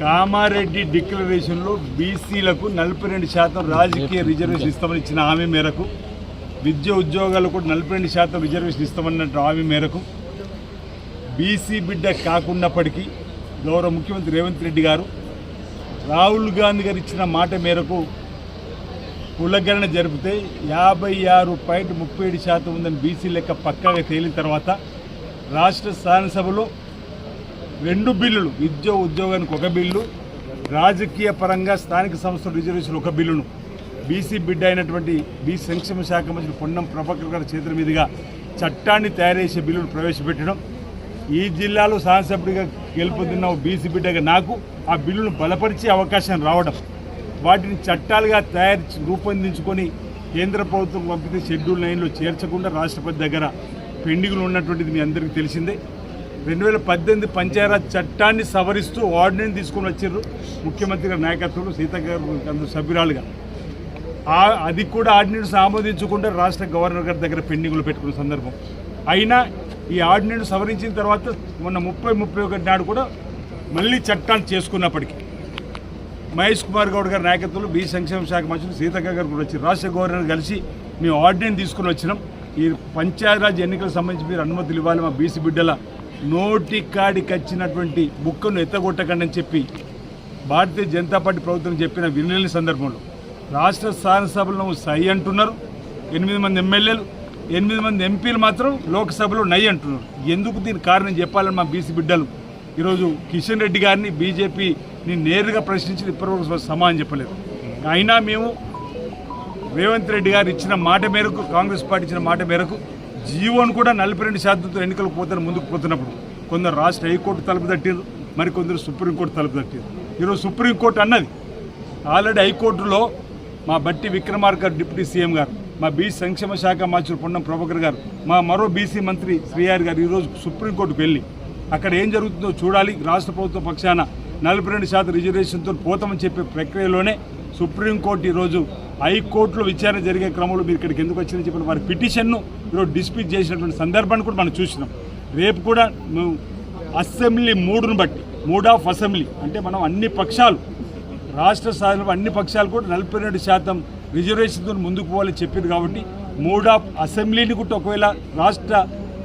కామారెడ్డి డిక్లరేషన్లో బీసీలకు నలభై రెండు శాతం రాజకీయ రిజర్వేషన్ ఇస్తామని ఇచ్చిన హామీ మేరకు విద్య ఉద్యోగాలు కూడా నలభై రెండు శాతం రిజర్వేషన్ ఇస్తామన్నట్టు హామీ మేరకు బీసీ బిడ్డ కాకున్నప్పటికీ గౌరవ ముఖ్యమంత్రి రేవంత్ రెడ్డి గారు రాహుల్ గాంధీ గారు ఇచ్చిన మాట మేరకు కులగణన జరిపితే యాభై ఆరు పాయింట్ ముప్పై ఏడు శాతం ఉందని బీసీ లెక్క పక్కాగా తేలిన తర్వాత రాష్ట్ర శాసనసభలో రెండు బిల్లులు. విద్య ఉద్యోగానికి ఒక బిల్లు రాజకీయ పరంగా స్థానిక సంస్థల రిజర్వేషన్ ఒక బిల్లును. బీసీ బిడ్డ అయినటువంటి బీసీ సంక్షేమ శాఖ మంత్రి పొన్నం ప్రభాకర్ గారి చేతుల మీదుగా చట్టాన్ని తయారు చేసే బిల్లును ప్రవేశపెట్టడం. ఈ జిల్లాలో శాసనసభ్యుడిగా గెలుపొందిన ఓ బీసీ బిడ్డగా నాకు ఆ బిల్లును బలపరిచే అవకాశం రావడం. వాటిని చట్టాలుగా తయారు రూపొందించుకొని కేంద్ర ప్రభుత్వం పంపితే షెడ్యూల్ నైన్లో చేర్చకుండా రాష్ట్రపతి దగ్గర పెండింగ్లు ఉన్నటువంటిది మీ అందరికీ తెలిసిందే. రెండు వేల పద్దెనిమిది పంచాయరాజ్ చట్టాన్ని సవరిస్తూ ఆర్డినెన్స్ తీసుకొని వచ్చారు ముఖ్యమంత్రి గారి నాయకత్వంలో సీతక్క గారు అందరూ సభ్యురాలుగా. అది కూడా ఆర్డినెన్స్ ఆమోదించకుండా రాష్ట్ర గవర్నర్ గారి దగ్గర పెండింగ్లు పెట్టుకున్న సందర్భం. అయినా ఈ ఆర్డినెన్స్ సవరించిన తర్వాత మొన్న ముప్పై ముప్పై ఒకటి నాడు కూడా మళ్ళీ చట్టాన్ని చేసుకున్నప్పటికీ మహేష్ కుమార్ గౌడ్ గారి నాయకత్వంలో బీ సంక్షేమ శాఖ మంత్రులు సీతక్క గారు కూడా వచ్చి రాష్ట్ర గవర్నర్ కలిసి మేము ఆర్డినెన్స్ తీసుకుని వచ్చినాం. ఈ పంచాయతీరాజ్ ఎన్నికలకు సంబంధించి మీరు అనుమతులు ఇవ్వాలి మా బీసీ బిడ్డల నోటి కాడికి వచ్చినటువంటి బుక్కను ఎత్తగొట్టకండి అని చెప్పి భారతీయ జనతా పార్టీ ప్రభుత్వం చెప్పిన వినలేని సందర్భంలో రాష్ట్ర శాసనసభలో సై అంటున్నారు. ఎనిమిది మంది ఎమ్మెల్యేలు ఎనిమిది మంది ఎంపీలు మాత్రం లోక్సభలో నై అంటున్నారు. ఎందుకు దీని కారణం చెప్పాలని మా బీసీ బిడ్డలు? ఈరోజు కిషన్ రెడ్డి గారిని బీజేపీని నేరుగా ప్రశ్నించి ఇప్పటివరకు సమాధానం చెప్పలేదు. అయినా మేము రేవంత్ రెడ్డి గారు ఇచ్చిన మాట మేరకు కాంగ్రెస్ పార్టీ ఇచ్చిన మాట మేరకు జీవోను కూడా నలభై రెండు శాతంతో ఎన్నికలకు పోతారు ముందుకు పోతున్నప్పుడు కొందరు రాష్ట్ర హైకోర్టు తలుపు తట్టారు మరి కొందరు సుప్రీంకోర్టు తలుపు తట్టారు ఈరోజు సుప్రీంకోర్టు అన్నది ఆల్రెడీ హైకోర్టులో మా బట్టి విక్రమార్క డిప్యూటీ సీఎం గారు మా బీసీ సంక్షేమ శాఖ మంత్రులు పొన్నం ప్రభాకర్ గారు మా మరో బీసీ మంత్రి శ్రీయారి గారు ఈరోజు సుప్రీంకోర్టుకు వెళ్ళి అక్కడ ఏం జరుగుతుందో చూడాలి. రాష్ట్ర ప్రభుత్వ పక్షాన నలభై రెండు శాతం రిజర్వేషన్తో పోతామని చెప్పే ప్రక్రియలోనే సుప్రీంకోర్టు ఈరోజు హైకోర్టులో విచారణ జరిగే క్రమంలో మీరు ఇక్కడికి ఎందుకు వచ్చిందని చెప్పిన వారి పిటిషన్ను ఈరోజు డిస్ప్యూట్ చేసినటువంటి సందర్భాన్ని కూడా మనం చూసినాం. రేపు కూడా మేము అసెంబ్లీ మూడును బట్టి మూడ్ ఆఫ్ అసెంబ్లీ అంటే మనం అన్ని పక్షాలు రాష్ట్ర స్థాయిలో అన్ని పక్షాలు కూడా నలభై రెండు శాతం రిజర్వేషన్తో ముందుకు పోవాలని చెప్పింది కాబట్టి మూడ్ ఆఫ్ అసెంబ్లీని కూడా ఒకవేళ రాష్ట్ర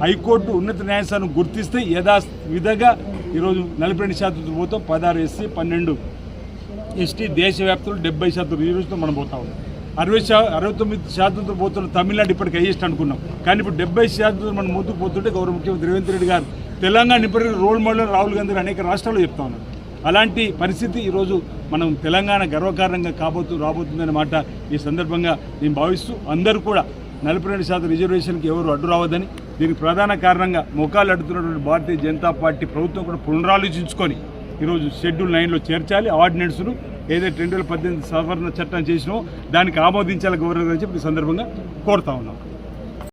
హైకోర్టు ఉన్నత న్యాయస్థానం గుర్తిస్తే యథా విధంగా ఈరోజు నలభై రెండు శాతంతో పోతాం. పదహారు ఎస్సీ పన్నెండు ఎస్టీ దేశవ్యాప్తంలో డెబ్బై శాతం రిజర్వేషన్తో మనం పోతా ఉన్నాం. అరవై శా అరవై తొమ్మిది శాతంతో పోతున్న తమిళనాడు ఇప్పటికి హైయెస్ట్ అనుకున్నాం. కానీ ఇప్పుడు డెబ్బై శాతంతో మనం ముందుకు పోతుంటే గౌరవ ముఖ్యమంత్రి రేవంత్ రెడ్డి గారు తెలంగాణ ఇప్పటికీ రోల్ మోడల్ రాహుల్ గాంధీ అనేక రాష్ట్రాల్లో చెప్తా ఉన్నారు. అలాంటి పరిస్థితి ఈరోజు మనం తెలంగాణ గర్వకారణంగా కాబోతు రాబోతుందనే మాట ఈ సందర్భంగా నేను భావిస్తూ అందరూ కూడా నలభై రెండు శాతం రిజర్వేషన్కి ఎవరు అడ్డు రావద్దని దీనికి ప్రధాన కారణంగా మొఖాలు అడుగుతున్నటువంటి భారతీయ జనతా పార్టీ ప్రభుత్వం కూడా పునరాలోచించుకొని ఈరోజు షెడ్యూల్ నైన్లో చేర్చాలి ఆర్డినెన్స్ను ఏదైతే రెండు వేల పద్దెనిమిది సవరణ చట్టం చేసినో దానికి ఆమోదించాలి గవర్నర్ అని చెప్పి ఈ సందర్భంగా కోరుతా ఉన్నాం.